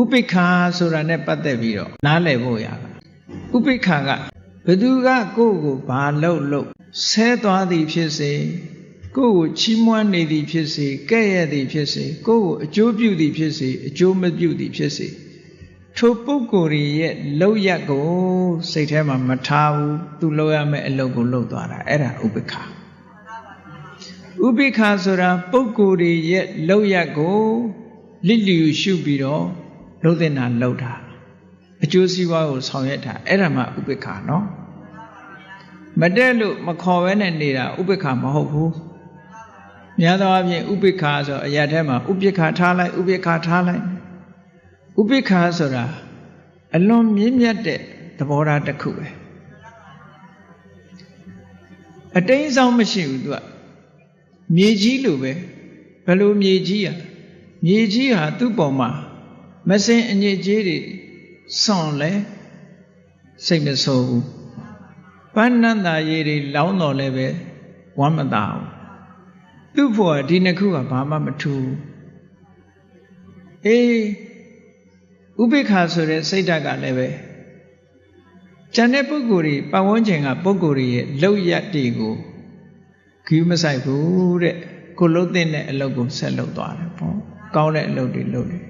ဥပိ္ပခာဆိုတာနဲ့ပတ်သက်ပြီးတော့နားလည်ဖို့ရပါဥပိ္ပခာကဘသူကကိုယ့်ကိုဘာလို့လို့ဆဲသွားသည်ဖြစ်စေကိုယ့်ကိုချီးမွမ်းနေသည်ဖြစ်စေကဲ့ရဲ့သည်ဖြစ်စေကိုယ့်ကိုအကျိုးပြုသည်ဖြစ်စေအကျိုးမပြုသည်ဖြစ်စေထိုပုဂ္ဂိုလ်ရဲ့လောက်ရက်ကိုစိတ်ထဲမှာမထားဘူးသူလောက်ရမယ့်အလုပ်ကိုလုပ်သွားတာအဲ့ဒါဥပိ္ပခာဥပိ္ပခာဆိုတာပုဂ္ဂိုလ်တွေရဲ့လောက်ရက်ကိုလစ်လျူရှုပြီးတော့ လုံးတဲ့နာလောက်တာအကျိုးစီးပွားကိုဆောင်ရွက်တာအဲ့ဒါမှဥပိ္ပခာနော်မတက်လို့မခေါ်ဘဲနဲ့နေတာဥပိ္ပခာမဟုတ်ဘူးများသောအားဖြင့်ဥပိ္ပခာဆိုအရာထဲမှာဥပိ္ပခာထားလိုက်ဥပိ္ပခာထားလိုက်ဥပိ္ပခာဆိုတာအလွန်မြင့်မြတ်တဲ့သဘောထားတစ်ခုပဲအတိမ်ဆောင်မရှိဘူးသူကမြေကြီးလိုပဲဘယ်လိုမြေကြီးอ่ะမြေကြီးဟာသူ့ပေါ်မှာ မစင်အညစ်အကြေးတွေဆွန်လဲစိတ်မဆိုးဘူးပန်းနန္တာရေတွေလောင်းတော်လဲပဲဝမ်းမသာဘူးသူ့ဖို့ဒီနှစ်ခုကဘာမှမထူးအေးဥပိ္ပခာဆိုတဲ့စိတ်ဓာတ်ကလည်းပဲကျန်တဲ့ပုဂ္ဂိုလ်တွေပတ်ဝန်းကျင်ကပုဂ္ဂိုလ်တွေရဲ့လောက်ရတွေကိုခီးမဆိုင်ဘူးတဲ့ကိုလှုပ်တဲ့အလုပ်ကိုဆက်လုပ်သွားတယ်ပေါ့ကောင်းတဲ့အလုပ်တွေလုပ်တယ်